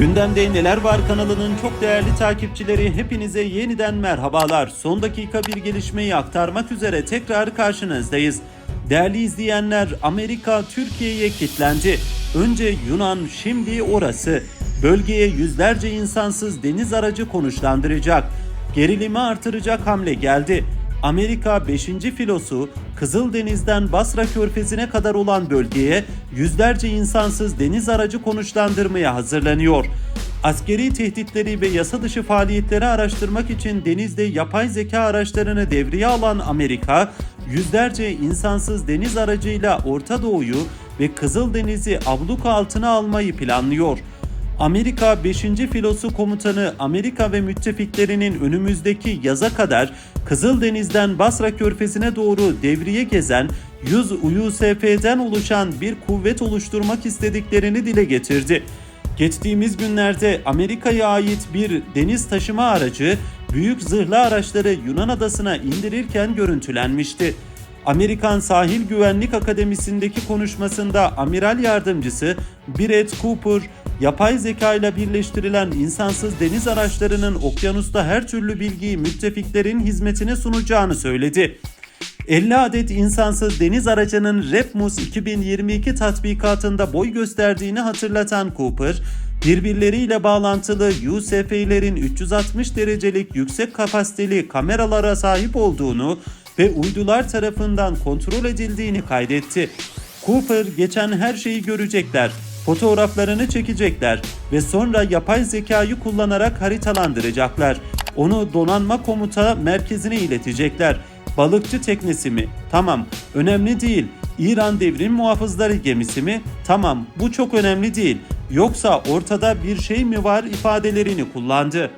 Gündemde Neler Var kanalının çok değerli takipçileri hepinize yeniden merhabalar. Son dakika bir gelişmeyi aktarmak üzere tekrar karşınızdayız. Değerli izleyenler Amerika Türkiye'ye kilitlendi. Önce Yunan şimdi orası. Bölgeye yüzlerce insansız deniz aracı konuşlandıracak. Gerilimi artıracak hamle geldi. Amerika 5. filosu Kızıldeniz'den Basra Körfezi'ne kadar olan bölgeye yüzlerce insansız deniz aracı konuşlandırmaya hazırlanıyor. Askeri tehditleri ve yasa dışı faaliyetleri araştırmak için denizde yapay zeka araçlarını devreye alan Amerika, yüzlerce insansız deniz aracıyla Orta Doğu'yu ve Kızıldeniz'i abluka altına almayı planlıyor. Amerika 5. Filosu Komutanı Amerika ve müttefiklerinin önümüzdeki yaza kadar Kızıldeniz'den Basra Körfezi'ne doğru devriye gezen 100 USF'den oluşan bir kuvvet oluşturmak istediklerini dile getirdi. Geçtiğimiz günlerde Amerika'ya ait bir deniz taşıma aracı büyük zırhlı araçları Yunan adasına indirirken görüntülenmişti. Amerikan Sahil Güvenlik Akademisi'ndeki konuşmasında amiral yardımcısı Brett Cooper, yapay zeka ile birleştirilen insansız deniz araçlarının okyanusta her türlü bilgiyi müttefiklerin hizmetine sunacağını söyledi. 50 adet insansız deniz aracının REPMUS 2022 tatbikatında boy gösterdiğini hatırlatan Cooper, birbirleriyle bağlantılı USF'lerin 360 derecelik yüksek kapasiteli kameralara sahip olduğunu ve uydular tarafından kontrol edildiğini kaydetti. Cooper geçen her şeyi görecekler, fotoğraflarını çekecekler ve sonra yapay zekayı kullanarak haritalandıracaklar. Onu donanma komuta merkezine iletecekler. Balıkçı teknesi mi? Tamam, önemli değil. İran devrim muhafızları gemisi mi? Tamam, bu çok önemli değil. Yoksa ortada bir şey mi var ifadelerini kullandı.